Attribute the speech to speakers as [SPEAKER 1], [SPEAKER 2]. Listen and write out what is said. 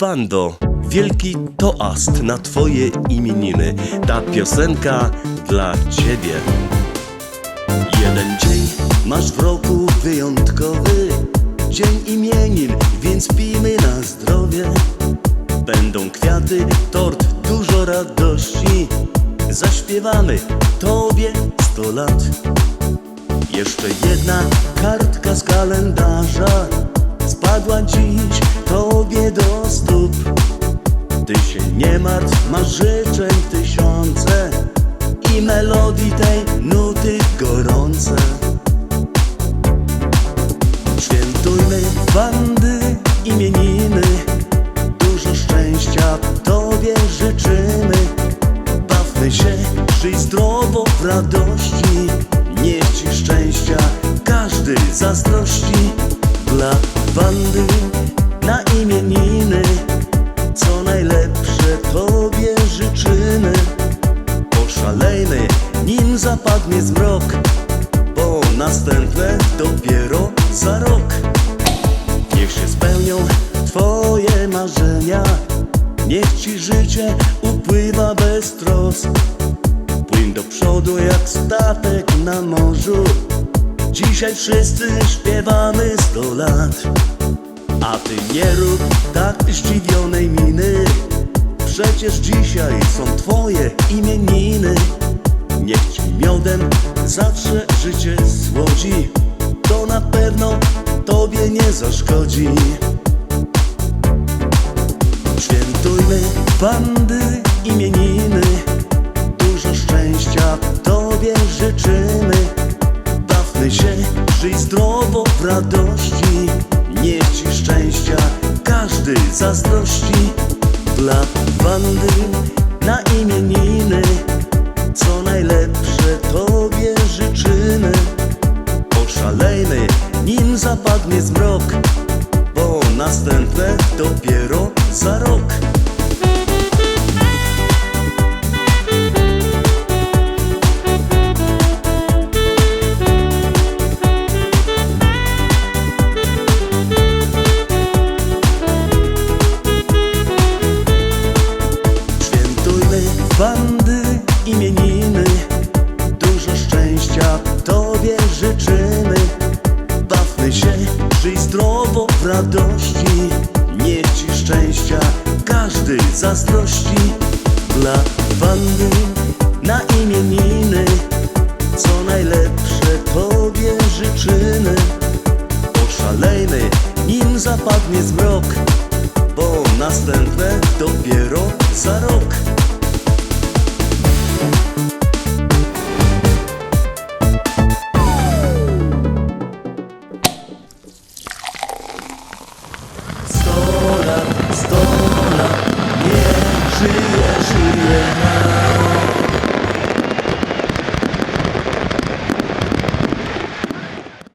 [SPEAKER 1] Wando, wielki toast na twoje imieniny. Ta piosenka dla ciebie. Jeden dzień masz w roku wyjątkowy, dzień imienin, więc pijmy na zdrowie. Będą kwiaty, tort, dużo radości. Zaśpiewamy tobie sto lat. Jeszcze jedna kartka się nie martw, masz życzeń tysiące i melodii tej nuty gorące. Świętujmy bandy imieniny, dużo szczęścia tobie życzymy. Bawmy się, żyj zdrowo w radości, niech ci szczęścia każdy zazdrości. Dla bandy na imieniny, nim zapadnie zmrok, bo następne dopiero za rok. Niech się spełnią Twoje marzenia Niech Ci życie upływa bez trosk. Płyń do przodu jak statek na morzu. Dzisiaj wszyscy śpiewamy sto lat. A Ty nie rób tak zdziwionej miny. Przecież dzisiaj są Twoje imieniny miodem zawsze życie słodzi To na pewno Tobie nie zaszkodzi. Świętujmy bandy imieniny. Dużo szczęścia Tobie życzymy. Bawmy się, żyj zdrowo w radości. Niech Ci szczęścia każdy zazdrości. Dla bandy na imieniny Życzymy Poszalejmy, nim zapadnie zmrok Bo następne dopiero za rok radości Niech Ci szczęścia każdy zazdrości. Dla bandy na imieniny Co najlepsze Tobie życzymy Poszalejmy, nim zapadnie zmrok Bo następne dopiero za rok